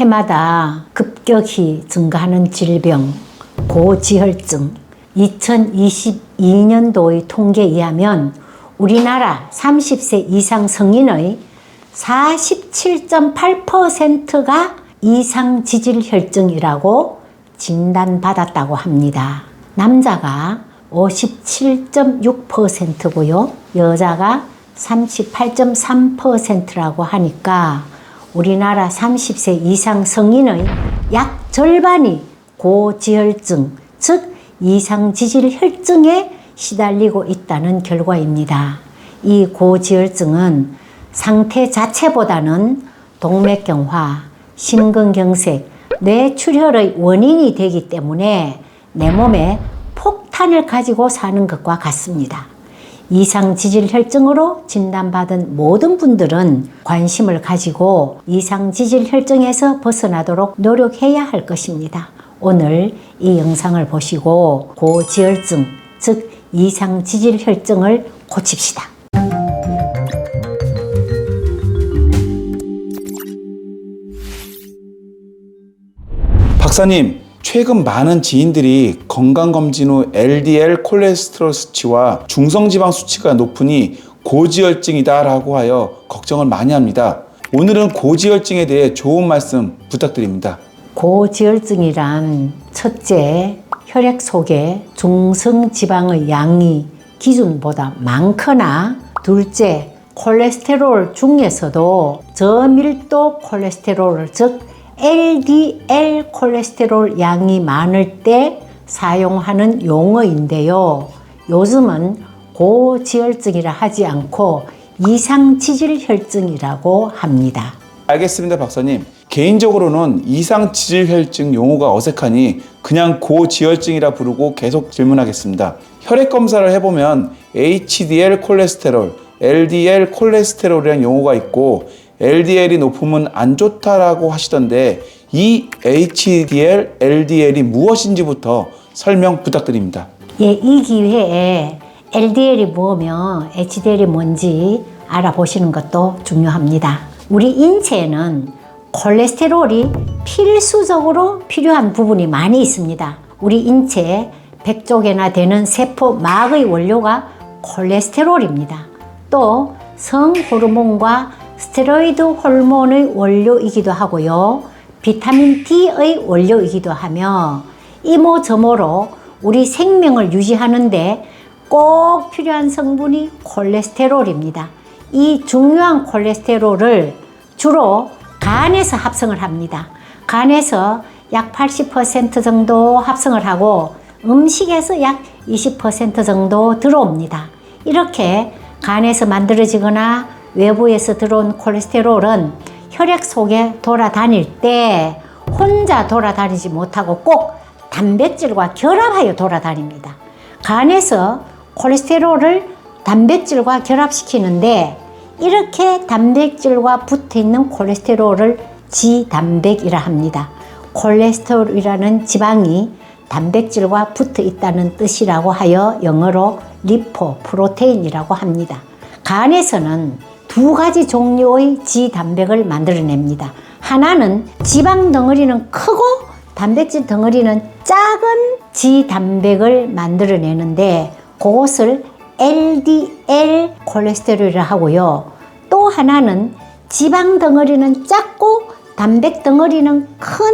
해마다 급격히 증가하는 질병, 고지혈증. 2022년도의 통계에 의하면 우리나라 30세 이상 성인의 47.8%가 이상 지질 혈증이라고 진단받았다고 합니다. 남자가 57.6%고요. 여자가 38.3%라고 하니까 우리나라 30세 이상 성인의 약 절반이 고지혈증, 즉 이상 지질 혈증에 시달리고 있다는 결과입니다. 이 고지혈증은 상태 자체보다는 동맥경화, 심근경색, 뇌출혈의 원인이 되기 때문에 내 몸에 폭탄을 가지고 사는 것과 같습니다. 이상 지질 혈증으로 진단받은 모든 분들은 관심을 가지고 이상 지질 혈증에서 벗어나도록 노력해야 할 것입니다. 오늘 이 영상을 보시고 고지혈증, 즉 이상 지질 혈증을 고칩시다. 박사님, 최근 많은 지인들이 건강검진 후 LDL 콜레스테롤 수치와 중성지방 수치가 높으니 고지혈증이다라고 하여 걱정을 많이 합니다. 오늘은 고지혈증에 대해 좋은 말씀 부탁드립니다. 고지혈증이란 첫째, 혈액 속에 중성 지방의 양이 기준보다 많거나 둘째, 콜레스테롤 중에서도 저밀도 콜레스테롤 즉 LDL 콜레스테롤 양이 많을 때 사용하는 용어인데요. 요즘은 고지혈증이라 하지 않고 이상지질혈증이라고 합니다. 알겠습니다, 박사님. 개인적으로는 이상 지질혈증 용어가 어색하니 그냥 고지혈증이라 부르고 계속 질문하겠습니다. 혈액 검사를 해보면 HDL 콜레스테롤, LDL 콜레스테롤이라는 용어가 있고 LDL이 높으면 안 좋다라고 하시던데 이 HDL, LDL이 무엇인지부터 설명 부탁드립니다. 예, 이 기회에 LDL이 뭐며 HDL이 뭔지 알아보시는 것도 중요합니다. 우리 인체에는 콜레스테롤이 필수적으로 필요한 부분이 많이 있습니다. 우리 인체 100쪽에나 되는 세포 막의 원료가 콜레스테롤입니다. 또 성호르몬과 스테로이드 호르몬의 원료이기도 하고요. 비타민 D의 원료이기도 하며 이모저모로 우리 생명을 유지하는데 꼭 필요한 성분이 콜레스테롤입니다. 이 중요한 콜레스테롤을 주로 간에서 합성을 합니다. 간에서 약 80% 정도 합성을 하고 음식에서 약 20% 정도 들어옵니다. 이렇게 간에서 만들어지거나 외부에서 들어온 콜레스테롤은 혈액 속에 돌아다닐 때 혼자 돌아다니지 못하고 꼭 단백질과 결합하여 돌아다닙니다. 간에서 콜레스테롤을 단백질과 결합시키는데 이렇게 단백질과 붙어 있는 콜레스테롤을 지단백이라 합니다. 콜레스테롤이라는 지방이 단백질과 붙어 있다는 뜻이라고 하여 영어로 리포 프로테인이라고 합니다. 간에서는 두 가지 종류의 지단백을 만들어냅니다. 하나는 지방 덩어리는 크고 단백질 덩어리는 작은 지단백을 만들어내는데 그것을 LDL 콜레스테롤이라 하고요. 또 하나는 지방 덩어리는 작고 단백 덩어리는 큰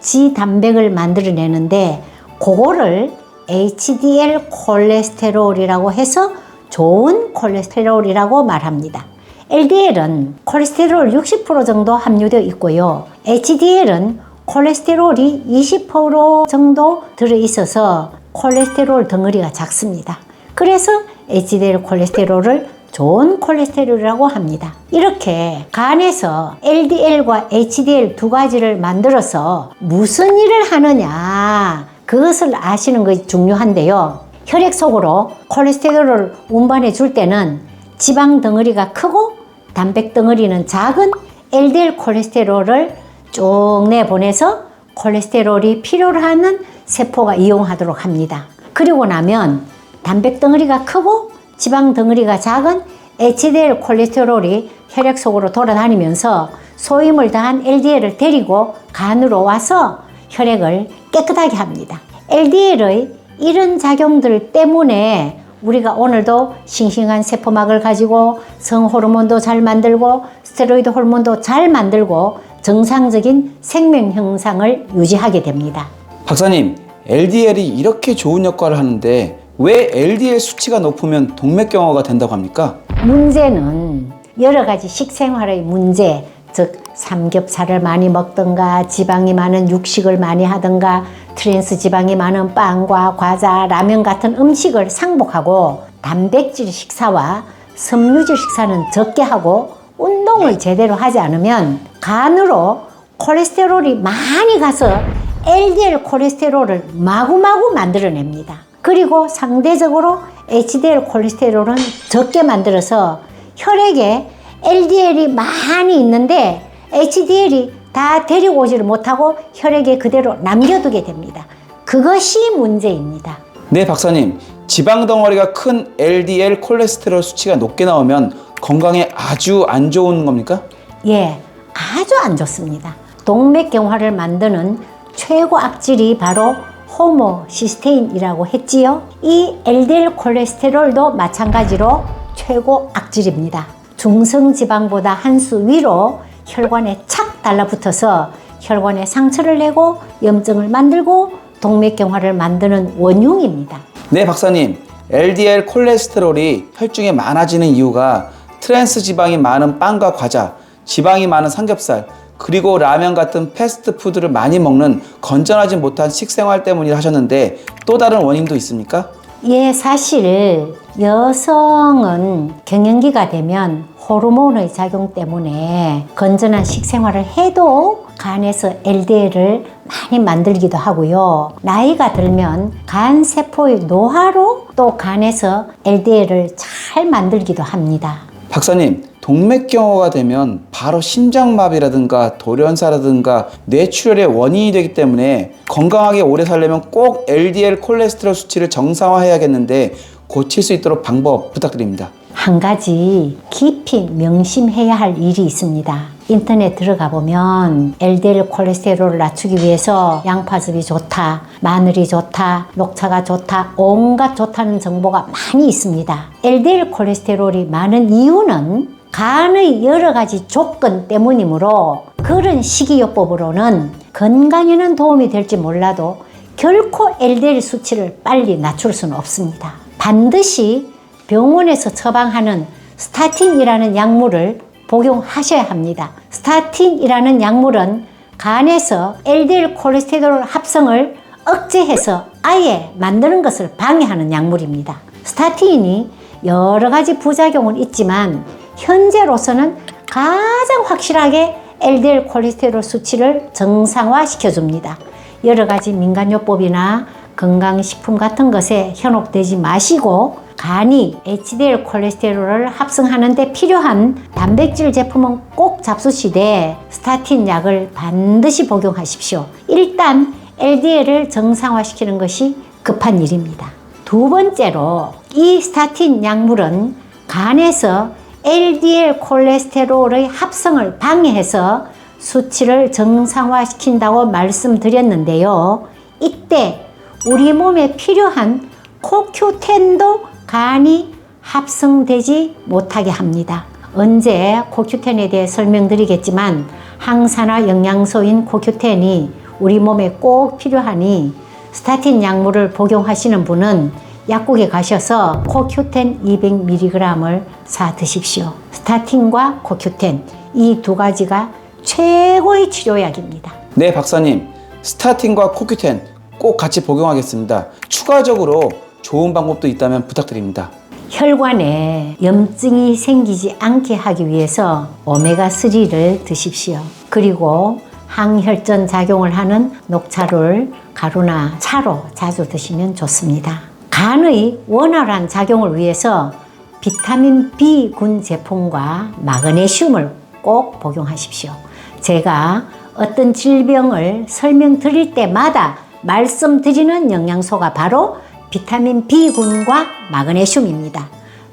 지단백을 만들어내는데 그거를 HDL 콜레스테롤이라고 해서 좋은 콜레스테롤이라고 말합니다. LDL은 콜레스테롤 60% 정도 함유되어 있고요. HDL은 콜레스테롤이 20% 정도 들어있어서 콜레스테롤 덩어리가 작습니다. 그래서 HDL 콜레스테롤을 좋은 콜레스테롤이라고 합니다. 이렇게 간에서 LDL과 HDL 두 가지를 만들어서 무슨 일을 하느냐 그것을 아시는 것이 중요한데요. 혈액 속으로 콜레스테롤을 운반해 줄 때는 지방 덩어리가 크고 단백 덩어리는 작은 LDL 콜레스테롤을 쭉 내보내서 콜레스테롤이 필요로 하는 세포가 이용하도록 합니다. 그리고 나면 단백 덩어리가 크고 지방 덩어리가 작은 HDL 콜레스테롤이 혈액 속으로 돌아다니면서 소임을 다한 LDL을 데리고 간으로 와서 혈액을 깨끗하게 합니다. LDL의 이런 작용들 때문에 우리가 오늘도 싱싱한 세포막을 가지고 성호르몬도 잘 만들고 스테로이드 호르몬도 잘 만들고 정상적인 생명 형상을 유지하게 됩니다. 박사님, LDL이 이렇게 좋은 역할을 하는데 왜 LDL 수치가 높으면 동맥경화가 된다고 합니까? 문제는 여러 가지 식생활의 문제, 즉 삼겹살을 많이 먹던가 지방이 많은 육식을 많이 하던가 트랜스 지방이 많은 빵과 과자, 라면 같은 음식을 상복하고 단백질 식사와 섬유질 식사는 적게 하고 운동을 제대로 하지 않으면 간으로 콜레스테롤이 많이 가서 LDL 콜레스테롤을 마구마구 만들어냅니다. 그리고 상대적으로 HDL 콜레스테롤은 적게 만들어서 혈액에 LDL이 많이 있는데 HDL이 다 데리고 오지를 못하고 혈액에 그대로 남겨두게 됩니다. 그것이 문제입니다. 네, 박사님. 지방 덩어리가 큰 LDL 콜레스테롤 수치가 높게 나오면 건강에 아주 안 좋은 겁니까? 예, 아주 안 좋습니다. 동맥경화를 만드는 최고 악질이 바로 호모시스테인이라고 했지요. 이 LDL 콜레스테롤도 마찬가지로 최고 악질입니다. 중성 지방보다 한 수 위로 혈관에 착 달라붙어서 혈관에 상처를 내고 염증을 만들고 동맥경화를 만드는 원흉입니다. 네, 박사님. LDL 콜레스테롤이 혈중에 많아지는 이유가 트랜스 지방이 많은 빵과 과자, 지방이 많은 삼겹살, 그리고 라면 같은 패스트푸드를 많이 먹는 건전하지 못한 식생활 때문이라 하셨는데 또 다른 원인도 있습니까? 예, 사실 여성은 경영기가 되면 호르몬의 작용 때문에 건전한 식생활을 해도 간에서 LDL을 많이 만들기도 하고요. 나이가 들면 간 세포의 노화로 또 간에서 LDL을 잘 만들기도 합니다. 박사님, 동맥경화가 되면 바로 심장마비라든가 돌연사라든가 뇌출혈의 원인이 되기 때문에 건강하게 오래 살려면 꼭 LDL 콜레스테롤 수치를 정상화해야겠는데 고칠 수 있도록 방법 부탁드립니다. 한 가지 깊이 명심해야 할 일이 있습니다. 인터넷 들어가 보면 LDL 콜레스테롤을 낮추기 위해서 양파즙이 좋다, 마늘이 좋다, 녹차가 좋다, 온갖 좋다는 정보가 많이 있습니다. LDL 콜레스테롤이 많은 이유는 간의 여러 가지 조건 때문이므로 그런 식이요법으로는 건강에는 도움이 될지 몰라도 결코 LDL 수치를 빨리 낮출 수는 없습니다. 반드시 병원에서 처방하는 스타틴이라는 약물을 복용하셔야 합니다. 스타틴이라는 약물은 간에서 LDL 콜레스테롤 합성을 억제해서 아예 만드는 것을 방해하는 약물입니다. 스타틴이 여러 가지 부작용은 있지만 현재로서는 가장 확실하게 LDL 콜레스테롤 수치를 정상화시켜 줍니다. 여러 가지 민간요법이나 건강식품 같은 것에 현혹되지 마시고 간이 HDL 콜레스테롤을 합성하는 데 필요한 단백질 제품은 꼭 잡수시되 스타틴 약을 반드시 복용하십시오. 일단 LDL을 정상화시키는 것이 급한 일입니다. 두 번째로 이 스타틴 약물은 간에서 LDL 콜레스테롤의 합성을 방해해서 수치를 정상화시킨다고 말씀드렸는데요. 이때 우리 몸에 필요한 코큐텐도 간이 합성되지 못하게 합니다. 언제 코큐텐에 대해 설명드리겠지만 항산화 영양소인 코큐텐이 우리 몸에 꼭 필요하니 스타틴 약물을 복용하시는 분은 약국에 가셔서 코큐텐 200mg을 사 드십시오. 스타틴과 코큐텐 이 두 가지가 최고의 치료약입니다. 네, 박사님. 스타틴과 코큐텐 꼭 같이 복용하겠습니다. 추가적으로 좋은 방법도 있다면 부탁드립니다. 혈관에 염증이 생기지 않게 하기 위해서 오메가3를 드십시오. 그리고 항혈전 작용을 하는 녹차를 가루나 차로 자주 드시면 좋습니다. 간의 원활한 작용을 위해서 비타민 B군 제품과 마그네슘을 꼭 복용하십시오. 제가 어떤 질병을 설명드릴 때마다 말씀드리는 영양소가 바로 비타민 B군과 마그네슘입니다.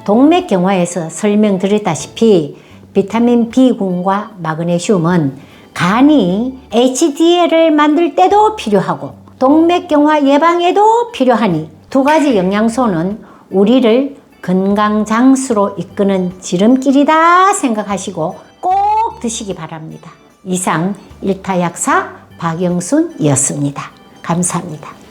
동맥경화에서 설명드렸다시피 비타민 B군과 마그네슘은 간이 HDL을 만들 때도 필요하고 동맥경화 예방에도 필요하니 두 가지 영양소는 우리를 건강 장수로 이끄는 지름길이다 생각하시고 꼭 드시기 바랍니다. 이상 일타약사 박영순이었습니다. 감사합니다.